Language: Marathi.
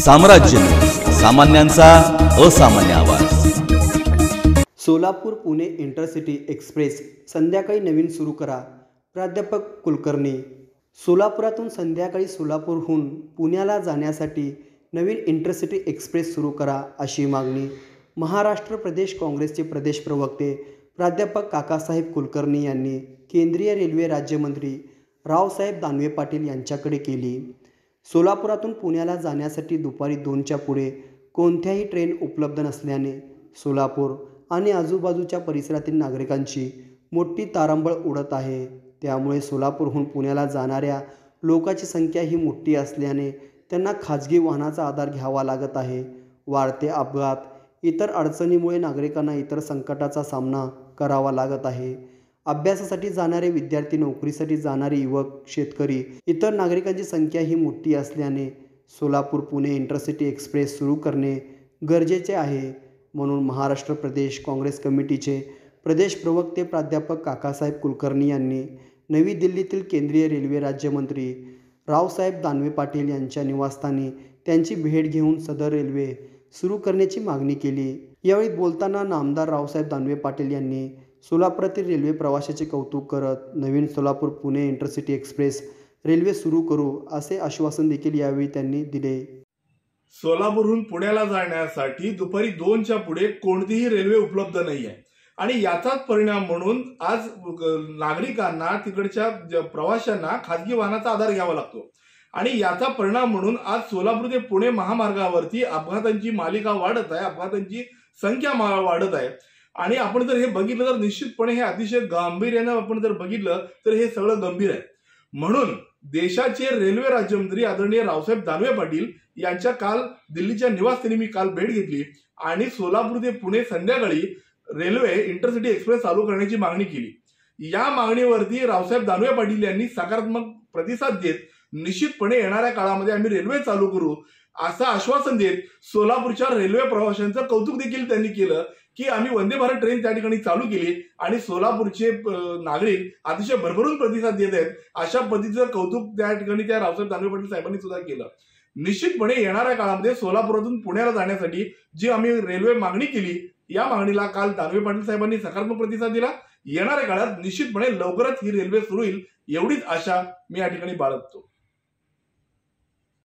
साम्राज्य. सामान्यांचा असामान्य आवाज. सोलापूर पुणे इंटरसिटी एक्सप्रेस संध्याकाळी नवीन सुरू करा. प्राध्यापक कुलकर्णी. सोलापुरातून संध्याकाळी सोलापूरहून पुण्याला जाण्यासाठी नवीन इंटरसिटी एक्सप्रेस सुरू करा अशी मागणी. महाराष्ट्र प्रदेश काँग्रेसचे प्रदेश प्रवक्ते प्राध्यापक काकासाहेब कुलकर्णी यांनी केंद्रीय रेल्वे राज्यमंत्री रावसाहेब दानवे पाटील यांच्याकडे केली. सोलापुरातून पुण्याला जाण्यासाठी दुपारी दोनच्या पुढे कोणत्याही ट्रेन उपलब्ध नसल्याने सोलापूर आणि आजूबाजूच्या परिसरातील नागरिकांची मोठी तारांबळ उडत आहे. त्यामुळे सोलापूरहून पुण्याला जाणाऱ्या लोकांची संख्या ही मोठी असल्याने त्यांना खाजगी वाहनाचा आधार घ्यावा लागत आहे. वाढते अपघात इतर अडचणीमुळे नागरिकांना इतर संकटाचा सामना करावा लागत आहे. अभ्यासासाठी जाणारे विद्यार्थी नोकरीसाठी जाणारे युवक शेतकरी इतर नागरिकांची संख्या ही मोठी असल्याने सोलापूर पुणे इंटरसिटी एक्सप्रेस सुरू करणे गरजेचे आहे. म्हणून महाराष्ट्र प्रदेश काँग्रेस कमिटीचे प्रदेश प्रवक्ते प्राध्यापक काकासाहेब कुलकर्णी यांनी नवी दिल्लीतील केंद्रीय रेल्वे राज्यमंत्री रावसाहेब दानवे पाटील यांच्या निवासस्थानी त्यांची भेट घेऊन सदर रेल्वे सुरू करण्याची मागणी केली. यावेळी बोलताना नामदार रावसाहेब दानवे पाटील यांनी सोलापुरातील रेल्वे प्रवाशाचे कौतुक करत नवीन Solapur Pune intercity express railway सुरू करू असे आश्वासन देखील यावेळी त्यांनी दिले. सोलापूरहून पुण्याला जाण्यासाठी दुपारी दोनच्या पुढे कोणतीही रेल्वे उपलब्ध नाही आहे आणि याचाच परिणाम म्हणून आज नागरिकांना तिकडच्या प्रवाशांना खाजगी वाहनाचा आधार घ्यावा लागतो. आणि याचा परिणाम म्हणून आज सोलापूर ते पुणे महामार्गावरती अपघातांची मालिका वाढत आहे. अपघातांची संख्या वाढत आहे. आणि आपण जर हे बघितलं तर निश्चितपणे हे अतिशय गांभीर्यानं आपण जर बघितलं तर हे सगळं गंभीर आहे. म्हणून देशाचे रेल्वे राज्यमंत्री आदरणीय रावसाहेब दानवे पाटील यांच्या काल दिल्लीच्या निवासस्थानी मी काल भेट घेतली आणि सोलापूर ते पुणे संध्याकाळी रेल्वे इंटरसिटी एक्सप्रेस चालू करण्याची मागणी केली. या मागणीवरती रावसाहेब दानवे पाटील यांनी सकारात्मक प्रतिसाद देत निश्चितपणे येणाऱ्या काळामध्ये आम्ही रेल्वे चालू करू असं आश्वासन देत सोलापूरच्या रेल्वे प्रवाशांचं कौतुक देखील त्यांनी केलं की आम्ही वंदे भारत ट्रेन त्या ठिकाणी चालू केली आणि सोलापूरचे नागरिक अतिशय भरभरून प्रतिसाद देत आहेत अशा पद्धतीचं कौतुक त्या ठिकाणी त्या रावसाहेब दानवे पाटील साहेबांनी सुद्धा केलं. निश्चितपणे येणाऱ्या काळामध्ये सोलापुरातून पुण्याला जाण्यासाठी जी आम्ही रेल्वे मागणी केली या मागणीला काल दानवे पाटील साहेबांनी सकारात्मक प्रतिसाद दिला. येणाऱ्या काळात निश्चितपणे लवकरच ही रेल्वे सुरू होईल एवढीच आशा मी या ठिकाणी बाळगतो.